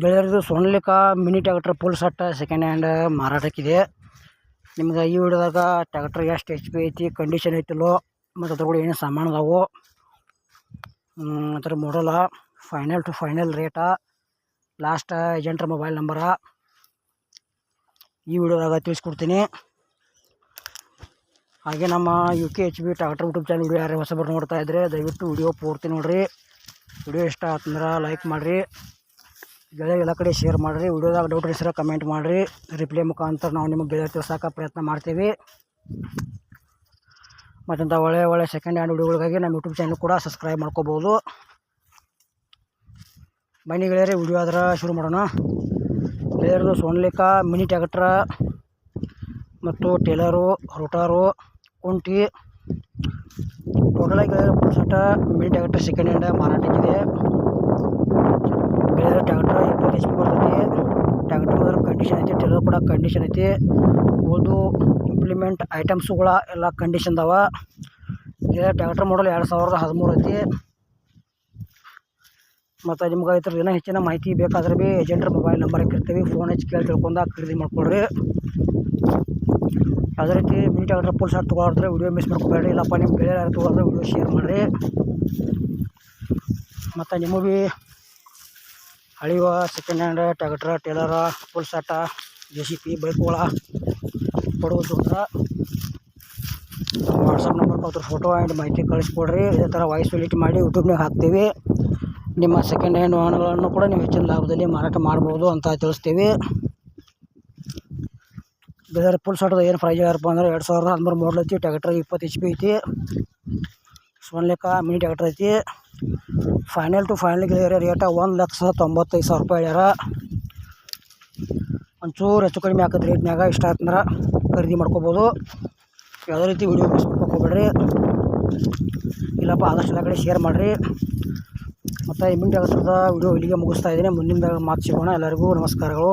ಗೆಳೆಯರದು Sonalika mini tractor full set second hand ಮಾರಾಟಕ್ಕಿದೆ. ನಿಮ್ಗೆ ಈ ವಿಡಿಯೋದಾಗ ಟ್ಯಾಕ್ಟ್ರ್ ಎಷ್ಟು ಎಚ್ ಪಿ ಐತಿ ಕಂಡೀಷನ್ ಐತಿಲ್ಲೋ ಮತ್ತು ಅದ್ರ ಕೂಡ ಏನೇನು ಸಾಮಾನು ಅದಾವು. ಅದರ ಮಾಡಲ ಫೈನಲ್ ಟು ಫೈನಲ್ ರೇಟ ಲಾಸ್ಟ್ ಏಜೆಂಟ್ರ ಮೊಬೈಲ್ ನಂಬರ ಈ ವಿಡಿಯೋದಾಗ ತಿಳಿಸ್ಕೊಡ್ತೀನಿ. ಹಾಗೆ ನಮ್ಮ U K H B tractor YouTube channel video ಯಾರು ಹೊಸಬರು ನೋಡ್ತಾ ಇದ್ದರೆ ದಯವಿಟ್ಟು ವಿಡಿಯೋ ಪೂರ್ತಿ ನೋಡಿರಿ. ವಿಡಿಯೋ ಇಷ್ಟ ಆತಂದ್ರೆ ಲೈಕ್ ಮಾಡಿರಿ. ಗೆಳೆಯ ಎಲ್ಲ ಕಡೆ ಶೇರ್ ಮಾಡಿರಿ, ವಿಡಿಯೋದಾಗ ಡೌಟ್ ಹೆಸರ ಕಮೆಂಟ್ ಮಾಡಿರಿ. ರಿಪ್ಲೈ ಮುಖಾಂತರ ನಾವು ನಿಮಗೆ ಗೆಳೆಯ ತಿಳ್ಸೋಕೆ ಪ್ರಯತ್ನ ಮಾಡ್ತೀವಿ. ಮತ್ತಂಥ ಒಳ್ಳೆಯ ಒಳ್ಳೆ ಸೆಕೆಂಡ್ ಹ್ಯಾಂಡ್ ವಿಡಿಯೋಗಳಿಗಾಗಿ ನಮ್ಮ ಯೂಟ್ಯೂಬ್ ಚಾನಲ್ ಕೂಡ ಸಬ್ಸ್ಕ್ರೈಬ್ ಮಾಡ್ಕೋಬೋದು. ಬನ್ನಿ ಗೆಳೆಯರಿ, ವಿಡಿಯೋ ಆದ್ರೆ ಶುರು ಮಾಡೋಣ. ಗೆಳೆಯರದು ಸೋನ್ಲಿಕಾ ಮಿನಿ ಟ್ಯಾಕ್ಟ್ರ, ಮತ್ತು ಟೇಲರು, ರೋಟಾರು ಕುಂಟಿ ಟೋಟಲಾಗಿ ಗೆಳೆಯರ ಮಿನಿ ಟ್ಯಾಕ್ಟ್ರ್ ಸೆಕೆಂಡ್ ಹ್ಯಾಂಡ್ ಮಾರಾಟಕ್ಕಿದೆ. ಗೆಳೆಯರ ಟ್ಯಾಕ್ಟ್ರ್ ಇಪ್ಪತ್ತು ಎಚ್ ಪಿ ಬರ್ತೈತಿ. ಕಂಡೀಷನ್ ಐತಿ ಟೇಲರ್ ಕೂಡ ಕಂಡೀಷನ್ ಐತಿ. ಓದು ಇಂಪ್ಲಿಮೆಂಟ್ ಐಟಮ್ಸುಗಳ ಎಲ್ಲ ಕಂಡೀಷನ್ ಅದಾವ. ಇದೆ ಟ್ಯಾಕ್ಟ್ರ್ ಮಾಡಲ್ ಎರಡು ಸಾವಿರದ ಹದಿಮೂರು ಐತಿ. ಮತ್ತು ನಿಮ್ಗೆ ಇದ್ರ ಏನೋ ಹೆಚ್ಚಿನ ಮಾಹಿತಿ ಬೇಕಾದ್ರೆ ಭೀ ಏಜೆಂಟ್ರ ಮೊಬೈಲ್ ನಂಬರ್ ಹಾಕಿರ್ತೀವಿ. ಫೋನ್ ಹಚ್ಚಿ ಕೇಳಿ ತಿಳ್ಕೊಂಡ ಖರೀದಿ ಮಾಡ್ಕೊಳ್ರಿ ಯಾವುದೇ ರೀತಿ ಮಿನಿ ಟ್ಯಾಕ್ಟ್ರ್ ಫುಲ್ ಶಾರ್ಟ್ ತೊಗೊಳ್ತಾರೆ ವಿಡಿಯೋ ಮಿಸ್ ಮಾಡ್ಕೊಬೇಡ್ರಿ. ಇಲ್ಲಪ್ಪ ನಿಮ್ಮ ಗೆಳೆಯರು ಯಾರು ವಿಡಿಯೋ ಶೇರ್ ಮಾಡಿರಿ. ಮತ್ತು ನಿಮಗೆ ಭೀ ಹಳಿವ second hand tractor trailer full set J C P ಬೈಕ್ಗಳ ಕೊಡುವುದು ಅಂದ್ರೆ ವಾಟ್ಸಪ್ ನಂಬರ್ ಕೊಟ್ಟರು ಫೋಟೋ ಆ್ಯಂಡ್ ಮಾಹಿತಿ ಕಳಿಸ್ಕೊಡ್ರಿ. ಇದೇ ಥರ ವಾಯ್ಸ್ ಎಡಿಟ್ ಮಾಡಿ ಯೂಟ್ಯೂಬ್ನಾಗ ಹಾಕ್ತೀವಿ. ನಿಮ್ಮ ಸೆಕೆಂಡ್ ಹ್ಯಾಂಡ್ ವಾಹನಗಳನ್ನು ಕೂಡ ನೀವು ಹೆಚ್ಚಿನ ಲಾಭದಲ್ಲಿ ಮಾರಾಟ ಮಾಡ್ಬೋದು ಅಂತ ತಿಳಿಸ್ತೀವಿ. ಬೇರೆ ಫುಲ್ ಶಾಟದ ಏನು ಪ್ರೈಸ್ ಯಾರಪ್ಪ ಅಂದ್ರೆ ಎರಡು ಸಾವಿರದ ಹದಿಮೂರು ಐತಿ ಟ್ಯಾಕ್ಟ್ರ್ ಇಪ್ಪತ್ತು ಎಚ್ ಪಿ ಐತಿ. ಸೋನ್ಲಿಕ ಮಿನಿ ಟ್ಯಾಕ್ಟ್ರ್ ಐತಿ. ಫೈನಲ್ ಟು ಫೈನಲ್ ಗೆಳೆಯರ ರೇಟ ಒಂದು ಲಕ್ಷ ತೊಂಬತ್ತೈದು ಸಾವಿರ ರೂಪಾಯಿ ಹೇಳ್ಯಾರ. ಒಂಚೂರು ಹೆಚ್ಚು ಕಡಿಮೆ ಹಾಕಿದ ರೇಟ್ನಾಗ ಇಷ್ಟ ಆಯ್ತಂದ್ರೆ ಖರೀದಿ ಮಾಡ್ಕೋಬೋದು. ಯಾವುದೇ ರೀತಿ ವಿಡಿಯೋ ಮಿಸ್ ಮಾಡ್ಕೋಬೇಡ್ರಿ ಇಲ್ಲಪ್ಪ, ಆದಷ್ಟು ಎಲ್ಲ ಕಡೆ ಶೇರ್ ಮಾಡಿರಿ. ಮತ್ತು ಮಿನಿ ಟ್ಯಾಕ್ಟ್ರದ ವಿಡಿಯೋ ಇಲ್ಲಿಗೆ ಮುಗಿಸ್ತಾ ಇದ್ದೀನಿ. ಮುಂದಿನ ಮಾತು ಸಿಗೋಣ. ಎಲ್ಲರಿಗೂ ನಮಸ್ಕಾರಗಳು.